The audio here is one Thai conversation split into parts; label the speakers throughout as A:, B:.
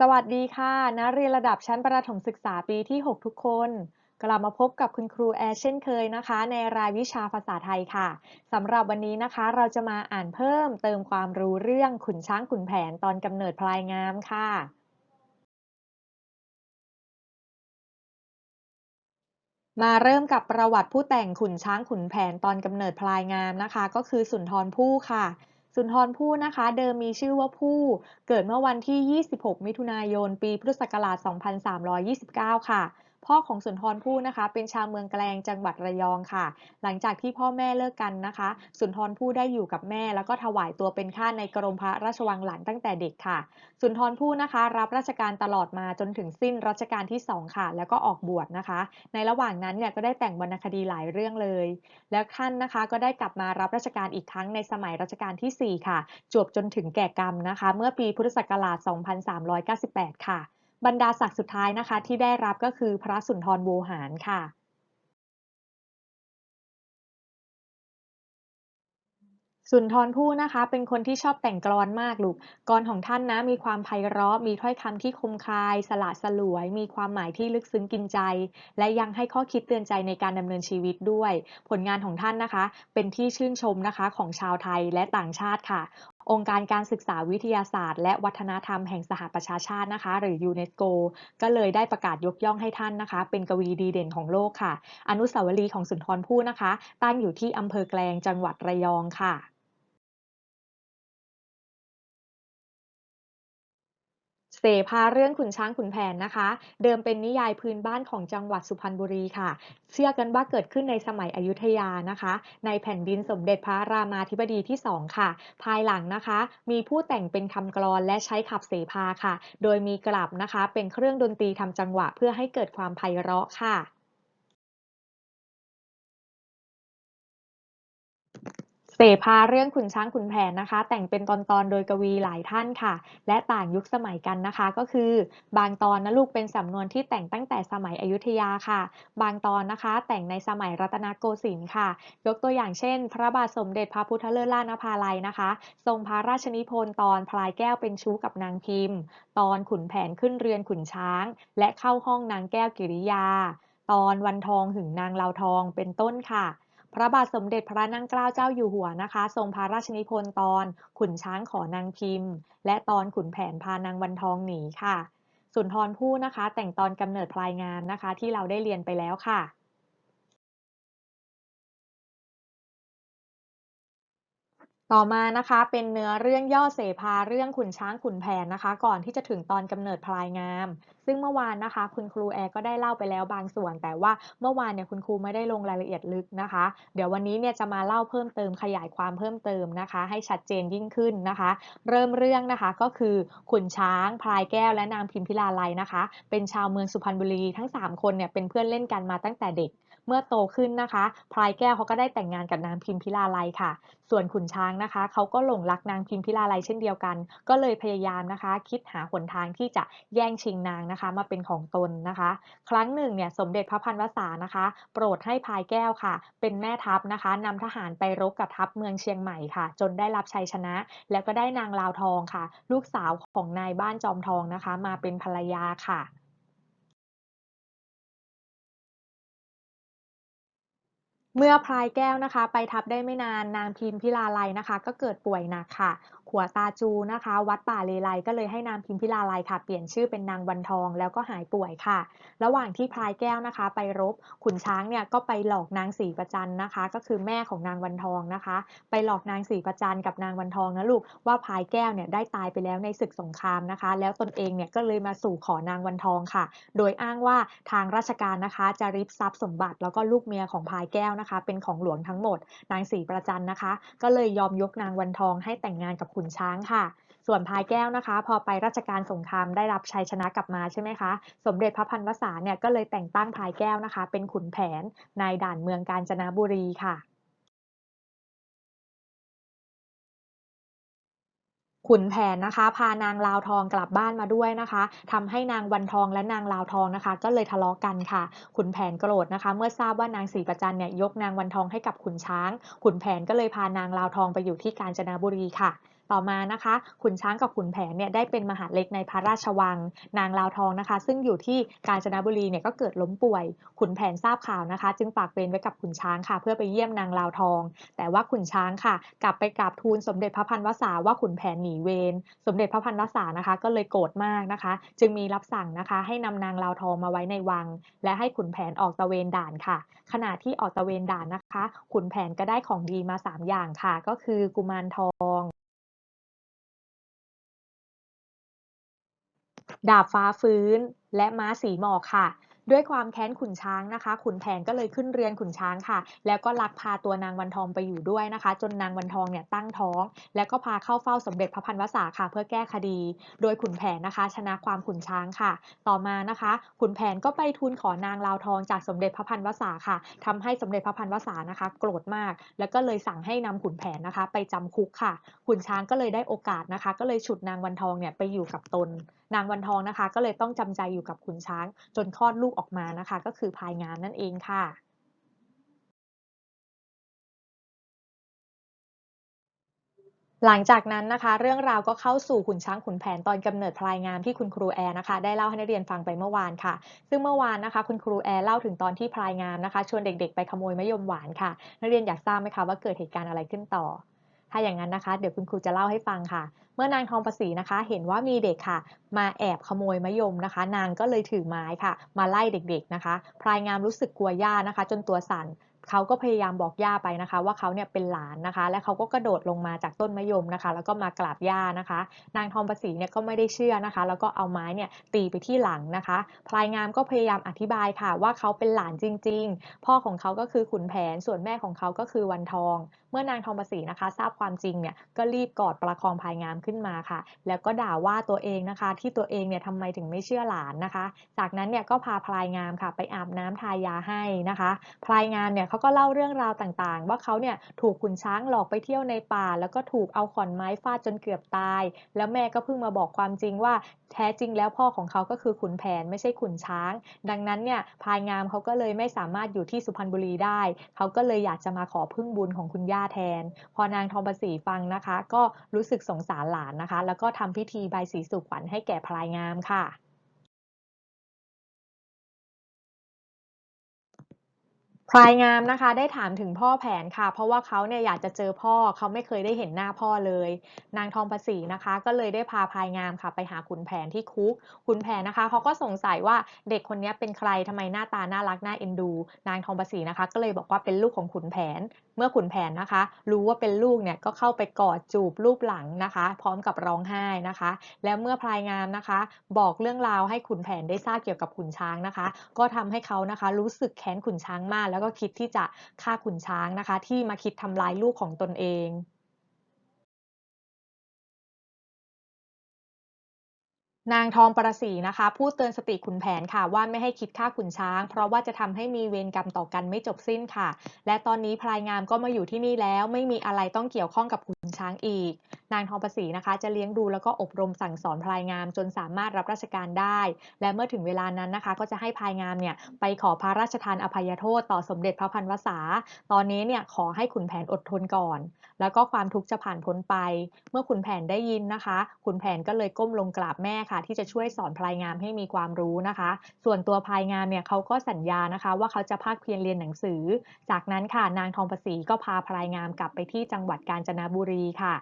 A: สวัสดีค่ะนักเรียนระดับชั้นประถมศึกษาปีที่ 6 ทุกคน กลับมาพบกับคุณครูแอร์เช่นเคยนะคะ ในรายวิชาภาษาไทยค่ะสำหรับวันนี้นะคะ เราจะมาอ่านเพิ่มเติมความรู้เรื่องขุนช้างขุนแผนตอนกำเนิดพลายงามค่ะ มาเริ่มกับประวัติผู้แต่งขุนช้างขุนแผนตอนกำเนิดพลายงามนะคะ ก็คือสุนทรภู่ค่ะ สุนทรภู่นะคะ เดิมมีชื่อว่าผู้เกิดเมื่อวันที่ 26 มิถุนายน ปีพุทธศักราช 2329 ค่ะ พ่อของสุนทรภู่นะคะ เป็นชาวเมืองแกลงจังหวัดระยองค่ะ หลังจากที่พ่อแม่เลิกกันนะคะ สุนทรภู่ได้อยู่กับแม่ แล้วก็ถวายตัวเป็นข้าในกรมพระราชวังหลังตั้งแต่เด็กค่ะ สุนทรภู่นะคะ รับราชการตลอดมาจนถึงสิ้นรัชกาลที่ 2 ค่ะ แล้วก็ออกบวชนะคะ ในระหว่างนั้นเนี่ยก็ได้แต่งวรรณคดีหลายเรื่องเลย แล้วท่านนะคะก็ได้กลับมารับราชการอีกครั้งในสมัยรัชกาลที่ 4 ค่ะ จวบจนถึงแก่กรรมนะคะ เมื่อปีพุทธศักราช 2398 ค่ะ บรรดาศักดิ์สุดท้ายนะคะที่ได้รับก็คือพระสุนทรโวหารค่ะ สุนทรภู่นะคะ เป็นคนที่ชอบแต่งกลอนมากลูกกลอนของท่านนะมีความไพเราะ มีถ้อยคำที่คมคาย สละสลวย มีความหมายที่ลึกซึ้งกินใจ และยังให้ข้อคิดเตือนใจในการดำเนินชีวิตด้วย ผลงานของท่านนะคะ เป็นที่ชื่นชมนะคะของชาวไทยและต่างชาติค่ะ องค์การการศึกษาวิทยาศาสตร์ และวัฒนธรรมแห่งสหประชาชาตินะคะ หรือยูเนสโกก็เลยได้ประกาศยกย่องให้ท่านนะคะ เป็นกวีดีเด่นของโลกค่ะ อนุสาวรีย์ของสุนทรภู่นะคะ ตั้งอยู่ที่อำเภอแกลงจังหวัดระยองค่ะ เสภาเรื่องขุนช้างขุนแผนนะคะ เดิมเป็นนิยายพื้นบ้านของจังหวัดสุพรรณบุรีค่ะ เชื่อกันว่าเกิดขึ้นในสมัยอยุธยานะคะ ในแผ่นดินสมเด็จพระรามาธิบดีที่2ค่ะ ภายหลังนะคะ มีผู้แต่งเป็นคำกลอนและใช้ขับเสภาค่ะ โดยมีกลับนะคะ เป็นเครื่องดนตรีทำจังหวะเพื่อให้เกิดความไพเราะค่ะ เสภาเรื่องขุนช้างขุนแผนนะคะ แต่งเป็นตอนๆโดยกวีหลายท่านค่ะ และต่างยุคสมัยกันนะคะ ก็คือ บางตอนนะลูกเป็นสำนวนที่แต่งตั้งแต่สมัยอยุธยาค่ะ บางตอนนะคะ แต่งในสมัยรัตนโกสินทร์ค่ะ ยกตัวอย่างเช่น พระบาทสมเด็จพระพุทธเลิศล่านภาลัยนะคะ ทรงพระราชนิพนธ์ตอนพลายแก้วเป็นชู้กับนางพิมพ์ ตอนขุนแผนขึ้นเรือนขุนช้าง และเข้าห้องนางแก้วกิริยา ตอนวันทองหึงนางลาวทองเป็นต้นค่ะ พระบาทสมเด็จพระนั่งเกล้าเจ้าอยู่หัวนะคะ ทรงพระราชนิพนธ์ตอนขุนช้างขอนางพิมพ์ และตอนขุนแผนพานางวันทองหนีค่ะสุนทรภู่นะคะ แต่งตอนกำเนิดพลายงามนะคะ ที่เราได้เรียนไปแล้วค่ะ ต่อมานะคะเป็นเนื้อเรื่องย่อเสภาเรื่องขุนช้างขุนแผนนะคะ ก่อนที่จะถึงตอนกำเนิดพลายงาม ซึ่งเมื่อวานนะคะ คุณครูแอร์ก็ได้เล่าไปแล้วบางส่วน แต่ว่าเมื่อวานเนี่ยคุณครูไม่ได้ลงรายละเอียดลึกนะคะ เดี๋ยววันนี้เนี่ยจะมาเล่าเพิ่มเติมขยายความเพิ่มเติมนะคะ ให้ชัดเจนยิ่งขึ้นนะคะ เริ่มเรื่องนะคะก็คือขุนช้างพลายแก้วและนางพิมพิลาไลนะคะ เป็นชาวเมืองสุพรรณบุรีทั้ง 3 คนเนี่ยเป็นเพื่อนเล่นกันมาตั้งแต่เด็กเมื่อโตขึ้นนะคะพลายแก้วเขาก็ได้แต่งงานกับนางพิมพิลาไลค่ะ ส่วนขุนช้างนะคะเขาก็หลงรักนางพิมพิลาไลเช่นเดียวกัน ก็เลยพยายามนะคะ คิดหาหนทางที่จะแย่งชิงนางนะคะมาเป็นของตนนะคะ ครั้งหนึ่งเนี่ยสมเด็จพระพันวษานะคะ โปรดให้พายแก้วค่ะ เป็นแม่ทัพนะคะนำทหารไปรบกับทัพเมืองเชียงใหม่ค่ะ จนได้รับชัยชนะ แล้วก็ได้นางลาวทองค่ะ ลูกสาวของนายบ้านจอมทองนะคะ มาเป็นภรรยาค่ะ เมื่อพลายแก้วนะคะ ไปทับได้ไม่นานนางพิมพิลาไลนะคะ ก็เกิดป่วยหนักค่ะ ขัวตาจูนะคะ วัดป่าเลไลก็เลยให้นางพิมพิลาไลค่ะ เปลี่ยนชื่อเป็นนางวันทองแล้วก็หายป่วยค่ะ ระหว่างที่พลายแก้วนะคะ ไปรบขุนช้างเนี่ยก็ไปหลอกนางศรีประจันนะคะ ก็คือแม่ของนางวันทองนะคะ ไปหลอกนางศรีประจันกับนางวันทองนะลูกว่าพลายแก้วเนี่ยได้ตายไปแล้วในศึกสงครามนะคะ แล้วตนเองเนี่ยก็เลยมาสู่ขอนางวันทองค่ะ โดยอ้างว่าทางราชการนะคะจะริบทรัพย์สมบัติแล้วก็ลูกเมียของพลายแก้วนะคะเป็นของหลวงทั้งหมด นางศรีประจันนะคะ ก็เลยยอมยกนางวันทองให้แต่งงานกับขุนช้างค่ะ ส่วนพายแก้วนะคะ พอไปราชการสงครามได้รับชัยชนะกลับมาใช่ไหมคะ สมเด็จพระพันวษาเนี่ยก็เลยแต่งตั้งพายแก้วนะคะ เป็นขุนแผนนายด่านเมืองกาญจนบุรีค่ะ ขุนแผนนะคะพานางลาวทองกลับบ้านมาด้วยนะคะทำให้นางวันทองและนางลาวทองนะคะ ก็เลยทะเลาะกันค่ะ ขุนแผนโกรธนะคะ เมื่อทราบว่านางศรีประจันเนี่ยยกนางวันทองให้กับขุนช้าง ขุนแผนก็เลยพานางลาวทองไปอยู่ที่กาญจนบุรีค่ะ ต่อมานะคะขุนช้างกับขุนแผนเนี่ยได้เป็นมหาเล็กในพระราชวัง นางลาวทองนะคะ ซึ่งอยู่ที่กาญจนบุรีเนี่ยก็เกิดล้มป่วย ขุนแผนทราบข่าวนะคะ จึงฝากเวรไว้กับขุนช้างค่ะ เพื่อไปเยี่ยมนางลาวทอง แต่ว่าขุนช้างค่ะ กลับไปกราบทูลสมเด็จพระพันวษาว่าขุนแผนหนีเวรสมเด็จพระพันวษานะคะ ก็เลยโกรธมากนะคะ จึงมีรับสั่งนะคะ ให้นำนางลาวทองมาไว้ในวัง และให้ขุนแผนออกตะเวนด่านค่ะ ขณะที่ออกตะเวนด่านนะคะ ขุนแผนก็ได้ของดีมา 3 อย่างค่ะ ก็คือกุมารทอง ดาบฟ้าฟื้น และม้าสีหมอกค่ะ ด้วยความแค้นขุนช้างนะคะ ขุนแผนก็เลยขึ้นเรือนขุนช้างค่ะ แล้วก็ลักพาตัวนางวันทองไปอยู่ด้วยนะคะ จนนางวันทองเนี่ยตั้งท้อง แล้วก็พาเข้าเฝ้าสมเด็จพระพันวษาค่ะ เพื่อแก้คดี โดยขุนแผนนะคะ ชนะความขุนช้างค่ะ ต่อมานะคะ ขุนแผนก็ไปทูลขอนางลาวทองจากสมเด็จพระพันวษาค่ะทำให้สมเด็จพระพันวษานะคะ โกรธมาก แล้วก็เลยสั่งให้นำขุนแผนนะคะ ไปจำคุกค่ะ ขุนช้างก็เลยได้โอกาสนะคะ ก็เลยฉุดนางวันทองเนี่ยไปอยู่กับตนนางวันทองนะคะ ก็เลยต้องจำใจอยู่กับขุนช้าง จนคลอดลูกออกมานะคะ ก็คือพลายงามนั่นเองค่ะหลังจากนั้นนะคะ เรื่องราวก็เข้าสู่ขุนช้างขุนแผนตอนกำเนิดพลายงามที่คุณครูแอร์นะคะ ได้เล่าให้นักเรียนฟังไปเมื่อวานค่ะ ซึ่งเมื่อวานนะคะ คุณครูแอร์เล่าถึงตอนที่พลายงามนะคะ ชวนเด็กๆ ไปขโมยมะยมหวานค่ะ นักเรียนอยากทราบไหมคะว่าเกิดเหตุการณ์อะไรขึ้นต่อ ถ้าอย่างนั้นนะคะ เดี๋ยวคุณครูจะเล่าให้ฟังค่ะ เมื่อนางทองประศรีนะคะ เห็นว่ามีเด็กค่ะ มาแอบขโมยมะยมนะคะ นางก็เลยถือไม้ค่ะ มาไล่เด็กๆนะคะ พลายงามรู้สึกกลัวย่านะคะ จนตัวสั่นเขาก็พยายามบอกย่าไปนะคะ ว่าเขาเนี่ยเป็นหลานนะคะ และเขาก็กระโดดลงมาจากต้นมะยมนะคะ แล้วก็มากราบย่านะคะ นางทองประศรีเนี่ยก็ไม่ได้เชื่อนะคะ แล้วก็เอาไม้เนี่ยตีไปที่หลังนะคะ พลายงามก็พยายามอธิบายค่ะ ว่าเขาเป็นหลานจริง ๆ พ่อของเขาก็คือขุนแผนส่วนแม่ของเขาก็คือวันทอง มื่อนางทองประศรีนะคะ ทราบความจริงเนี่ยก็รีบกอดประคองพายงามขึ้นมาค่ะ แล้วก็ด่าว่าตัวเองนะคะ ที่ตัวเองเนี่ยทำไมถึงไม่เชื่อหลานนะคะ จากนั้นเนี่ยก็พาพลายงามค่ะ ไปอาบน้ำทายาให้นะคะพลายงามเนี่ยเขาก็เล่าเรื่องราวต่างๆ ว่าเขาเนี่ยถูกขุนช้างหลอกไปเที่ยวในป่า แล้วก็ถูกเอาขอนไม้ฟาดจนเกือบตาย แล้วแม่ก็เพิ่งมาบอกความจริงว่าแท้จริงแล้วพ่อของเขาก็คือขุนแผนไม่ใช่ขุนช้าง ดังนั้นเนี่ยพลายงามเขาก็เลยไม่สามารถอยู่ที่สุพรรณบุรีได้ เขาก็เลยอยากจะมาขอพึ่งบุญของคุณย่าแทน พอนางทองประศรีฟังนะคะ ก็รู้สึกสงสารหลานนะคะ แล้วก็ทำพิธีใบสีสู่ขวัญให้แก่พลายงามค่ะพลายงามนะคะได้ถามถึงพ่อแผนค่ะ เพราะว่าเขาเนี่ยอยากจะเจอพ่อเขาไม่เคยได้เห็นหน้าพ่อเลย นางทองประศรีนะคะ ก็เลยได้พาพลายงามค่ะ ไปหาขุนแผนที่คุกขุนแผนนะคะเขาก็สงสัยว่าเด็กคนนี้เป็นใครทำไมหน้าตาน่ารักน่าเอ็นดู นางทองประศรีนะคะ ก็เลยบอกว่าเป็นลูกของขุนแผน เมื่อขุนแผนนะคะ รู้ว่าเป็นลูกเนี่ยก็เข้าไปกอดจูบรูปหลังนะคะ พร้อมกับร้องไห้นะคะ แล้วเมื่อพลายงามนะคะ บอกเรื่องราวให้ขุนแผนได้ทราบเกี่ยวกับขุนช้างนะคะ ก็ทำให้เขานะคะ รู้สึกแค้นขุนช้างมาก แล้วก็คิดที่จะฆ่าขุนช้างนะคะ ที่มาคิดทำร้ายลูกของตนเอง นางทองประศรีนะคะ พูดเตือนสติขุนแผนค่ะ ว่าไม่ให้คิดฆ่าขุนช้าง เพราะว่าจะทำให้มีเวรกรรมต่อกันไม่จบสิ้นค่ะ และตอนนี้พลายงามก็มาอยู่ที่นี่แล้ว ไม่มีอะไรต้องเกี่ยวข้องกับขุนช้างอีก นางทองประศรีนะคะ จะเลี้ยงดูแล้วก็อบรมสั่งสอนพลายงามจนสามารถรับราชการได้ และเมื่อถึงเวลานั้นนะคะ ก็จะให้พลายงามเนี่ยไปขอพระราชทานอภัยโทษต่อสมเด็จพระพันวษา ตอนนี้เนี่ยขอให้ขุนแผนอดทนก่อน แล้วก็ความทุกข์จะผ่านพ้นไป เมื่อขุนแผนได้ยินนะคะ ขุนแผนก็เลยก้มลงกราบแม่ค่ะที่จะช่วยสอนพลายงามให้มีความรู้นะคะ ส่วนตัวพลายงามเนี่ยเขาก็สัญญานะคะ ว่าเขาจะภาคเพียรเรียนหนังสือ จากนั้นค่ะนางทองประศรีก็พาพลายงามกลับไปที่จังหวัดกาญจนบุรีค่ะ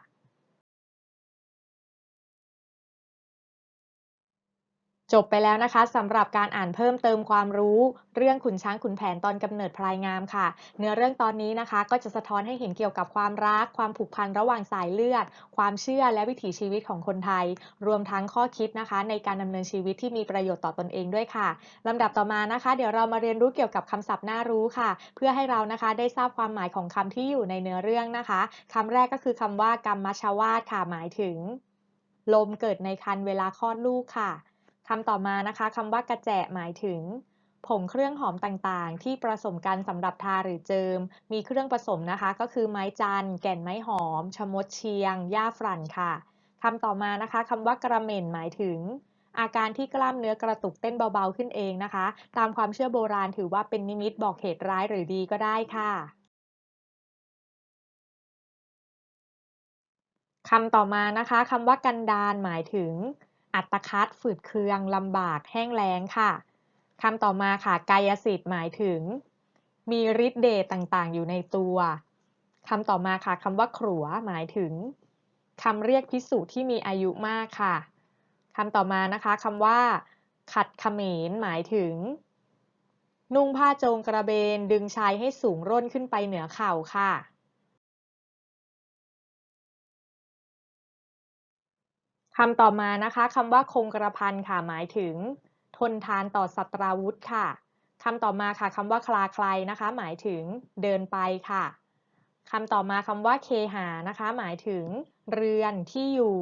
A: จบไปแล้วนะคะสำหรับการอ่านเพิ่มเติมความรู้ เรื่องขุนช้างขุนแผนตอนกำเนิดพลายงามค่ะ เนื้อเรื่องตอนนี้นะคะ ก็จะสะท้อนให้เห็นเกี่ยวกับความรัก ความผูกพันระหว่างสายเลือด ความเชื่อและวิถีชีวิตของคนไทย รวมทั้งข้อคิดนะคะ ในการดำเนินชีวิตที่มีประโยชน์ต่อตนเองด้วยค่ะลำดับต่อมานะคะ เดี๋ยวเรามาเรียนรู้เกี่ยวกับคำศัพท์น่ารู้ค่ะ เพื่อให้เรานะคะได้ทราบความหมายของคำที่อยู่ในเนื้อเรื่องนะคะคำแรกก็คือคำว่ากรรมชวาทค่ะหมายถึง ลมเกิดในครรภ์เวลาคลอดลูกค่ะ คำต่อมานะคะคำว่ากระแจะหมายถึง ผงเครื่องหอมต่างๆ ที่ผสมกันสำหรับทาหรือเจิม มีเครื่องผสมนะคะ ก็คือไม้จันแก่นไม้หอมชะมดเชียงหญ้าฝรั่นค่ะคำต่อมานะคะคำว่ากระเหม่นหมายถึง อาการที่กล้ามเนื้อกระตุกเต้นเบาๆขึ้นเองนะคะ ตามความเชื่อโบราณถือว่าเป็นนิมิตบอกเหตุร้ายหรือดีก็ได้ค่ะคคำต่อมานะคะคำว่ากันดารหมายถึง อัตคัดฝืดเคืองลำบากแห้งแล้งค่ะคำต่อมาค่ะ กายสิทธิ์หมายถึง มีฤทธิ์เดชต่างๆ อยู่ในตัวคำต่อมาค่ะคำว่าขรัวหมายถึงคำเรียกพิสูจน์ที่มีอายุมากค่ะคำต่อมานะคะคำว่า ขัดเขมรหมายถึง นุ่งผ้าโจงกระเบนดึงชายให้สูงร่นขึ้นไปเหนือเข่าค่ะ คำต่อมานะคะคำว่าคงกระพันค่ะหมายถึง ทนทานต่อสัตราวุธค่ะคำต่อมาค่ะคำว่าคลาใครนะคะ หมายถึงเดินไปค่ะคำต่อมาคำว่าเคหานะคะ หมายถึง เรือนที่อยู่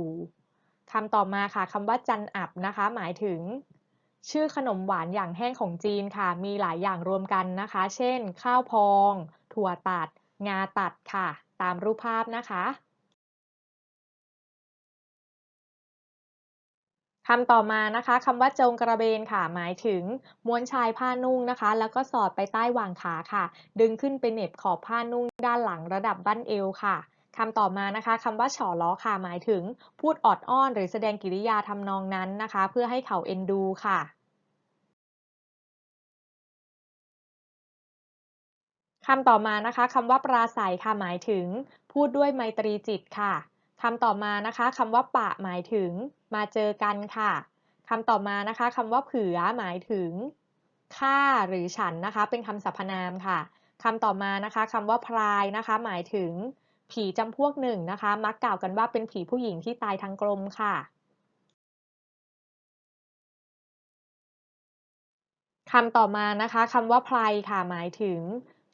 A: คำต่อมาค่ะคำว่าจันอับนะคะ หมายถึง ชื่อขนมหวานอย่างแห้งของจีนค่ะ มีหลายอย่างรวมกันนะคะ เช่น ข้าวพอง ถั่วตัด งาตัดค่ะ ตามรูปภาพนะคะ คำต่อมานะคะคำว่าจงกระเบนค่ะ หมายถึงม้วนชายผ้านุ่งนะคะ แล้วก็สอดไปใต้หว่างขาค่ะ ดึงขึ้นไปเหน็บขอบผ้านุ่งด้านหลังระดับบั้นเอวค่ะคำต่อมานะคะคำว่าฉอล้อค่ะ หมายถึงพูดออดอ้อน หรือแสดงกิริยาทำนองนั้นนะคะ เพื่อให้เขาเอ็นดูค่ะคำต่อมานะคะคำว่าปราศัยค่ะหมายถึง พูดด้วยไมตรีจิตค่ะ คำต่อมานะคะคำว่าปะหมายถึง มาเจอกันค่ะคำต่อมานะคะคำว่าเผือหมายถึงข้าหรือฉันนะคะ เป็นคำสรรพนามค่ะคำต่อมานะคะคำว่าพรายนะคะ หมายถึง ผีจำพวกหนึ่งนะคะ มักกล่าวกันว่าเป็นผีผู้หญิงที่ตายทั้งกลมค่ะคำต่อมานะคะคำว่าไพรค่ะหมายถึง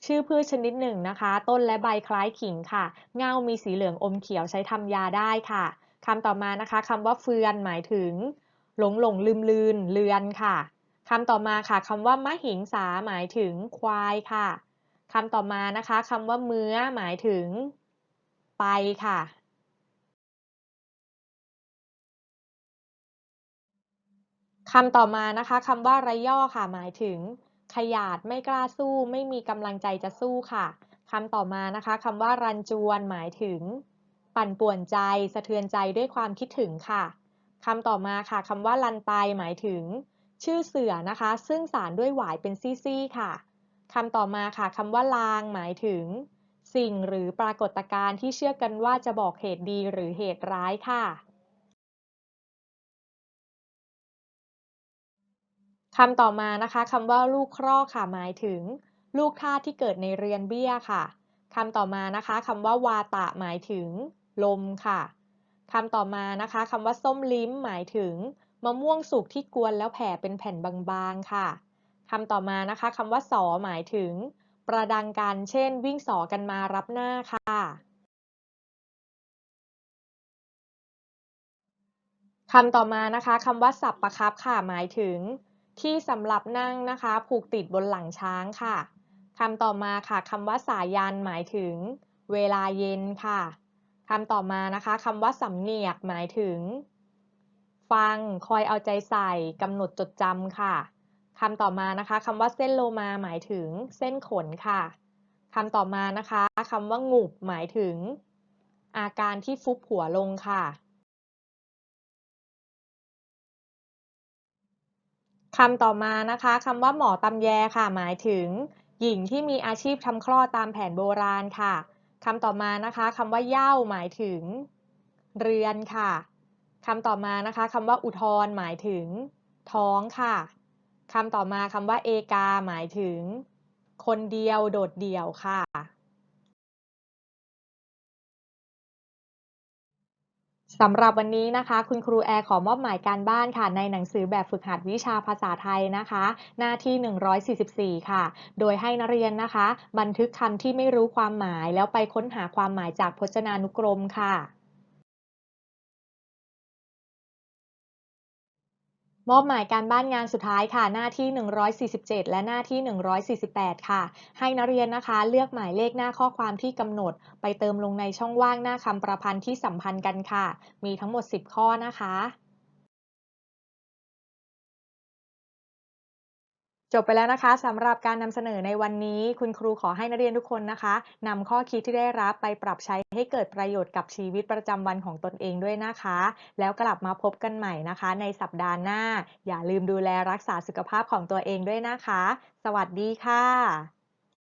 A: ชื่อพืชชนิดหนึ่งนะคะ ต้นและใบคล้ายขิงค่ะ เงามีสีเหลืองอมเขียวใช้ทำยาได้ค่ะคำต่อมานะคะคำว่าเฟือนหมายถึง หลงหลงลืมลืนเลือนค่ะคำต่อมาค่ะคำว่ามะหิงสาหมายถึงควายค่ะคำต่อมานะคะคำว่าเมื้อหมายถึง ไปค่ะคำต่อมานะคะคำว่าไรย่อค่ะหมายถึง ขยาดไม่กล้าสู้ ไม่มีกำลังใจจะสู้ค่ะคำต่อมานะคะคำว่ารันจวนหมายถึง ปั่นป่วนใจ สะเทือนใจด้วยความคิดถึงค่ะคำต่อมาค่ะคำว่าลันไตหมายถึง ชื่อเสือนะคะ ซึ่งสารด้วยหวายเป็นซี่ๆค่ะคำต่อมาค่ะคำว่าลางหมายถึง สิ่งหรือปรากฏการณ์ที่เชื่อกันว่าจะบอกเหตุดีหรือเหตุร้ายค่ะ คำต่อมานะคะคำว่าลูกครอกค่ะหมายถึง ลูกทาสที่เกิดในเรือนเบี้ยค่ะคำต่อมานะคะคำว่าวาตะหมายถึง ลมค่ะคำต่อมานะคะคำว่าส้มลิ้มหมายถึง มะม่วงสุกที่กวนแล้วแผ่เป็นแผ่นบางๆค่ะคำต่อมานะคะคำว่าสอหมายถึง ประดังกันเช่น วิ่งสอกันมารับหน้าค่ะคำต่อมานะคะคำว่าสับประคับค่ะหมายถึง ที่สำหรับนั่งนะคะ ผูกติดบนหลังช้างค่ะคำต่อมาค่ะคำว่าสายันหมายถึง เวลาเย็นค่ะคำต่อมานะคะคำว่าสำเนียกหมายถึง ฟังคอยเอาใจใส่กำหนดจดจำค่ะคำต่อมานะคะคำว่าเส้นโลมาหมายถึง เส้นขนค่ะคำต่อมานะคะคำว่างูบหมายถึง อาการที่ฟุบหัวลงค่ะ คำต่อมานะคะคำว่าหมอตำแยค่ะ หมายถึง หญิงที่มีอาชีพทำคลอดตามแผนโบราณค่ะคำต่อมานะคะคำว่าเย่าหมายถึง เรือนค่ะคำต่อมานะคะคำว่าอุทธรหมายถึง ท้องค่ะคำต่อมาคำว่าเอกาหมายถึง คนเดียวโดดเดี่ยวค่ะ สำหรับวันนี้นะคะ คุณครูแอร์ขอมอบหมายการบ้านค่ะ ในหนังสือแบบฝึกหัดวิชาภาษาไทยนะคะ หน้าที่ 144 ค่ะ โดยให้นักเรียนนะคะ บันทึกคำที่ไม่รู้ความหมายแล้วไปค้นหาความหมายจากพจนานุกรมค่ะ มอบหมายการบ้านงานสุดท้ายค่ะ หน้าที่ 147 และหน้าที่ 148 ค่ะ ให้นักเรียนนะคะ เลือกหมายเลขหน้าข้อความที่กำหนด ไปเติมลงในช่องว่างหน้าคำประพันธ์ที่สัมพันธ์กันค่ะ มีทั้งหมด 10 ข้อนะคะ จบไปแล้วนะคะสำหรับการนำเสนอในวันนี้ คุณครูขอให้นักเรียนทุกคนนะคะนำข้อคิดที่ได้รับไปปรับใช้ให้เกิดประโยชน์กับชีวิตประจำวันของตนเองด้วยนะคะ แล้วกลับมาพบกันใหม่นะคะ ในสัปดาห์หน้า อย่าลืมดูแลรักษาสุขภาพของตัวเองด้วยนะคะ สวัสดีค่ะ